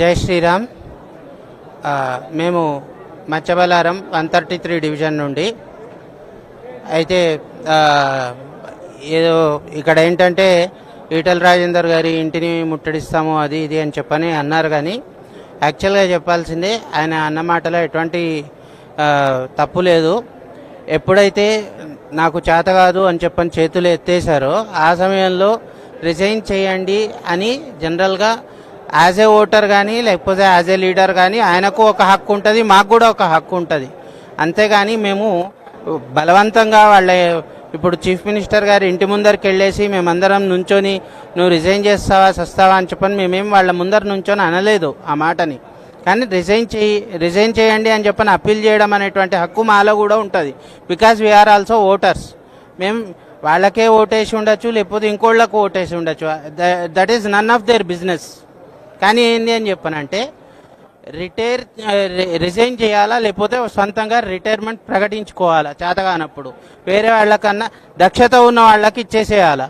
జై శ్రీరామ్. మేము Macchabalaram one thirty three division నుండి. అయితే ఏదో ఇక్కడ ఏంటంటే ఈటల రాజేందర్ గారి ఇంటిని ముట్టడిస్తాము అది ఇది అని చెప్పని అన్నారు కానీ యాక్చువల్గా చెప్పాల్సిందే ఆయన అన్నమాటలో ఎటువంటి తప్పు లేదు. ఎప్పుడైతే నాకు చేత కాదు అని చెప్పని చేతులు ఎత్తేసారో ఆ సమయంలో రిజైన్ చేయండి అని జనరల్గా యాజ్ ఏ ఓటర్ కానీ లేకపోతే యాజ్ ఏ లీడర్ కానీ ఆయనకు ఒక హక్కు ఉంటుంది మాకు కూడా ఒక హక్కు ఉంటుంది. అంతేగాని మేము బలవంతంగా వాళ్ళ ఇప్పుడు చీఫ్ మినిస్టర్ గారి ఇంటి ముందరికి వెళ్ళేసి మేమందరం నుంచొని నువ్వు రిజైన్ చేస్తావా సస్తావా? అని చెప్పని మేమేం వాళ్ళ ముందర నుంచొని అనలేదు ఆ మాటని. కానీ రిజైన్ చేయి రిజైన్ చేయండి అని చెప్పని అప్పీల్ చేయడం అనేటువంటి హక్కు మాలో కూడా ఉంటుంది. బికాజ్ వీఆర్ ఆల్సో ఓటర్స్ మేము వాళ్ళకే ఓటేసి ఉండొచ్చు లేకపోతే ఇంకోళ్ళకు ఓటేసి ఉండొచ్చు. That is none of their business కానీ ఏంటి అని చెప్పనంటే రిటైర్ రిజైన్ చేయాలా లేకపోతే సొంతంగా రిటైర్మెంట్ ప్రకటించుకోవాలా చేతగానప్పుడు. వేరే వాళ్ళకన్నా దక్షత ఉన్న వాళ్ళకి ఇచ్చేసేయాలా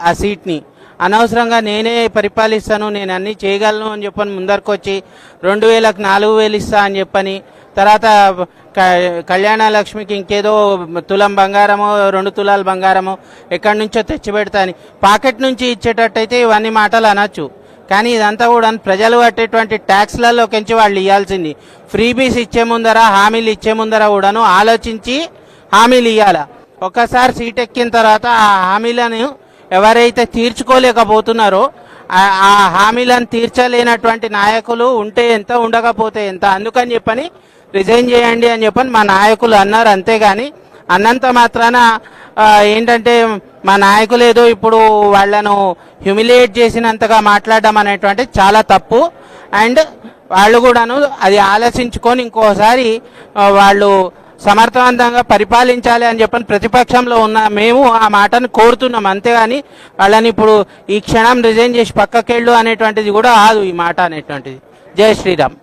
ఆ సీట్ని. అనవసరంగా నేనే పరిపాలిస్తాను నేను అన్ని చేయగలను అని చెప్పని ముందరకు వచ్చి రెండు వేలకు నాలుగు వేలు ఇస్తా అని చెప్పని తర్వాత క- కళ్యాణ లక్ష్మికి ఇంకేదో తులం బంగారమో రెండు తులాల బంగారమో ఎక్కడి నుంచో తెచ్చి పెడతా అని పాకెట్ నుంచి ఇచ్చేటట్టయితే ఇవన్నీ మాటలు అనొచ్చు. కానీ ఇదంతా కూడా ప్రజలు కట్టేటువంటి ట్యాక్స్లలోకించి వాళ్ళు ఇవ్వాల్సింది ఫ్రీబీస్ ఇచ్చే ముందర హామీలు ఇచ్చే ముందర కూడాను ఆలోచించి హామీలు ఇవ్వాల ఒక్కసారి సీట్ ఎక్కిన తర్వాత ఆ హామీలను ఎవరైతే తీర్చుకోలేకపోతున్నారో ఆ- హామీలను తీర్చలేనటువంటి నాయకులు ఉంటే ఎంత ఉండకపోతే ఎంత అందుకని చెప్పని రిజైన్ చేయండి అని చెప్పని మా నాయకులు అన్నారు. అంతేగాని అన్నంత మాత్రాన ఏంటంటే మా నాయకులు ఏదో ఇప్పుడు వాళ్ళను హ్యూమిలేట్ చేసినంతగా మాట్లాడడం అనేటువంటి చాలా తప్పు. అండ్ వాళ్ళు కూడాను అది ఆలోచించుకొని ఇంకోసారి వాళ్ళు సమర్థవంతంగా పరిపాలించాలి అని చెప్పని ప్రతిపక్షంలో ఉన్న మేము ఆ మాటను కోరుతున్నాం. అంతేగాని వాళ్ళని ఇప్పుడు ఈ క్షణం రిజైన్ చేసి పక్కకెళ్ళు అనేటువంటిది కూడా కాదు ఈ మాట అనేటువంటిది. జై శ్రీరామ్.